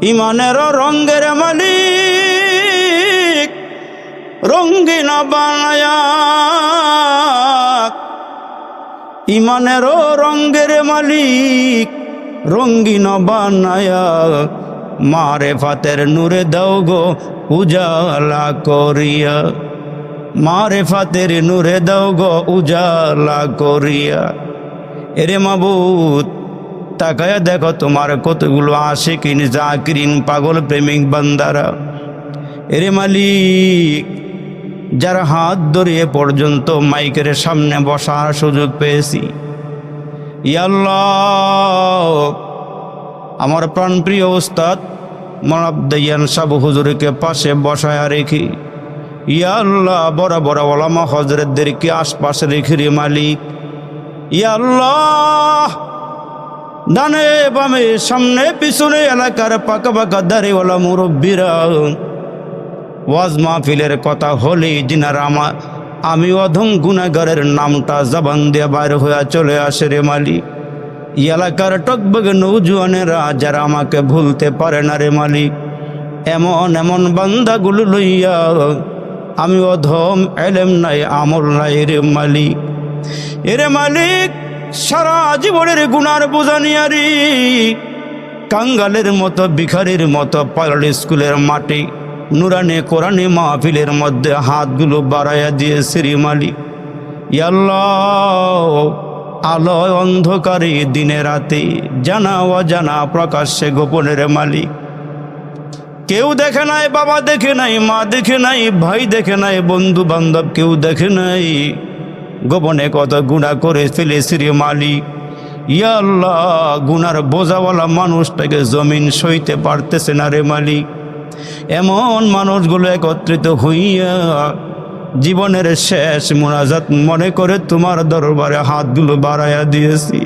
ইমানের রঙ্গের মালিক, রঙ্গিন বানায়া ইমানের রঙ্গের মালিক, রঙ্গিন বানায়া মারে ফাতের নূরে দাও গো উজালা করিয়া। মারে ফাতের নূরে দাও গো উজালা করিয়া। এরে মাবুত তাকায়া দেখো তোমার কতগুলো আশেকিন জাকিরিন পাগল প্রেমিক বান্দারা। এরে মালিক, যারা হাত ধরিয়ে পর্যন্ত মাইকের সামনে বসার সুযোগ পেয়েছি। ইয়াল্লাহ আমার প্রাণপ্রিয় ওস্তাদ মনাবদাইয়ান সাবু হুজুরকে পাশে বসায় রেখি। ইয়াল্লাহ বড় বড় ওলামা হজরতদেরকে আশপাশে রেখে রে মালিক। ইয়াল্লাহ ডানে বামে, সামনে, পিছনে এলাকার পাকা পাকা দাড়িওয়ালা মুরব্বীরা। ওয়াজ মাহফিলের কথা হলে যিনারা আমার, আমি অধম গুনাগারের নামটা জবান দিয়ে বাইর হয়ে চলে আসে রে মালিক। এলাকার টকবগে নৌজুয়ানেরা যারা আমাকে ভুলতে পারে না রে মালিক, এমন এমন বান্দাগুলো লইয়া আমি অধম এলেম নাই, আমল নাই রে মালিক। এরে মালিক সারা জীবনের গুনার বোঝানিয়ারি কাঙ্গালের মতো ভিখারির মতো পাইলট স্কুলের মাটি, নুরানে, কোরআনে মাহফিলের মধ্যে হাতগুলো বাড়াইয়া দিয়ে শ্রী মালিক ইয়াল্লাহ, আলোয় অন্ধকারে দিনে রাতে, জানা অজানা প্রকাশ্যে গোপনের মালিক। কেউ দেখে নাই, বাবা দেখে নাই, মা দেখে নাই, ভাই দেখে নাই বন্ধু বান্ধব কেউ দেখে নাই। গোপনে কত গুণা করে ফেলে শ্রী মালিক ইয়া গুনার বোঝাওয়ালা মানুষটাকে জমিন সইতে পারতেছে না রে মালিক। এমন মানুষগুলো একত্রিত হইয়া জীবনের শেষ মোনাজাত মনে করে তোমার দরবারে হাতগুলো বাড়াইয়া দিয়েছি।